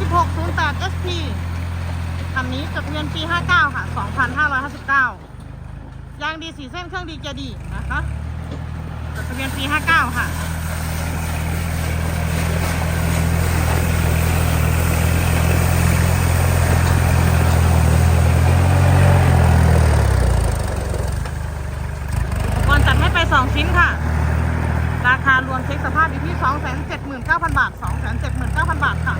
36 08 SP คันนี้จดทะเบียนปี 59 ค่ะ 2559 ยางดีสีเส้นเครื่องดีเกียร์ดีนะคะ จดทะเบียนปี 59 ค่ะอุปกรณ์จัดให้ไป2ชิ้นค่ะ ราคารวมเช็คสภาพอยู่ที่ 279,000 บาท 279,000 บาทค่ะ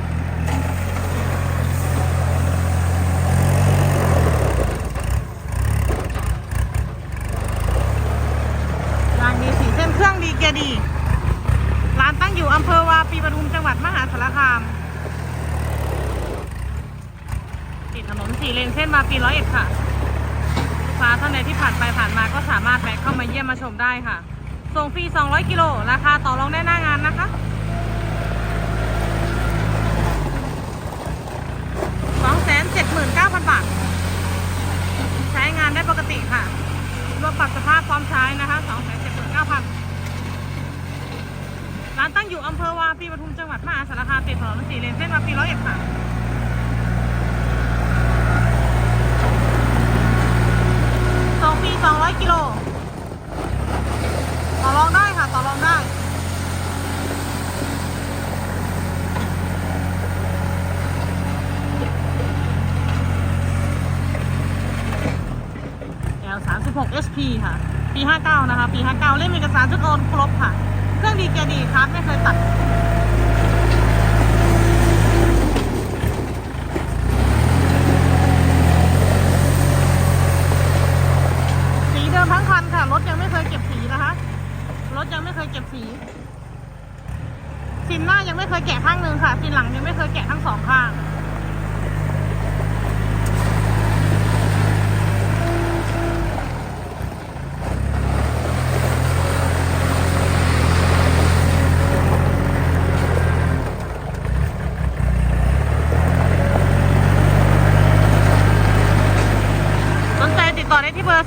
ยางดีสีเส้ ดี ร้านตั้งอยู่อำเภอวาปีปทุมจังหวัดมหาสารคาม ติดถนนสี่เลนเส้นมาปีร้อยเอ็ดค่ะลูกค้าท่านใดที่ผ่านไปผ่านมาก็สามารถแวะเข้ามาเยี่ยมมาชมได้ค่ะ ส่งฟรี 200 กิโล ราคาต่อรองได้หน้างานนะคะ279,000 บาท ใช้งานได้ปกติค่ะรวมปรับสภาพพร้อมใช้นะคะ279,000 ร้านตั้งอยู่อำเภอวาปีปทุมจังหวัดมหาสารคามติดถนนสี่เลนเส้นวาปีร้อยเอ็ดค่ะสองปีสองร้อยกิโลต่อรองได้ค่ะต่อรองได้ L 3 6 SP ค่ะ ปี59นะคะ ปี59เล่มเอกสารชุดโอนครบค่ะ เครื่องดีเกียร์ดีครับไม่เคยตัดสีเดิมทั้งคันค่ะรถยังไม่เคยเก็บสีนะคะรถยังไม่เคยเก็บสีสินหน้ายังไม่เคยแกะข้างหนึ่งค่ะสินหลังยังไม่เคยแกะทั้งสอง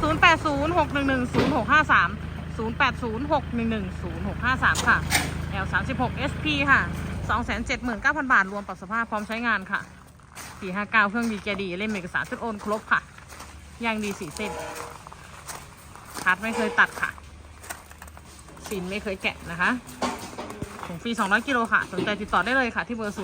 0 8 0 6 1 1 0 6 5 3 0 8 0 6 1 1 0 6 5 3 ค่ะ L 3 6 SP ค่ะ 279,000 บาท รวมปรับสภาพพร้อมใช้งานค่ะ 459 เครื่องดีเจดี เล่มเอกสารชุดโอนครบค่ะยางดีสีเส้นคัดไม่เคยตัดค่ะ สินไม่เคยแกะนะคะถุงฟรี 200 กิโลค่ะ สนใจติดต่อได้เลยค่ะ ที่เบอร์ 0806110653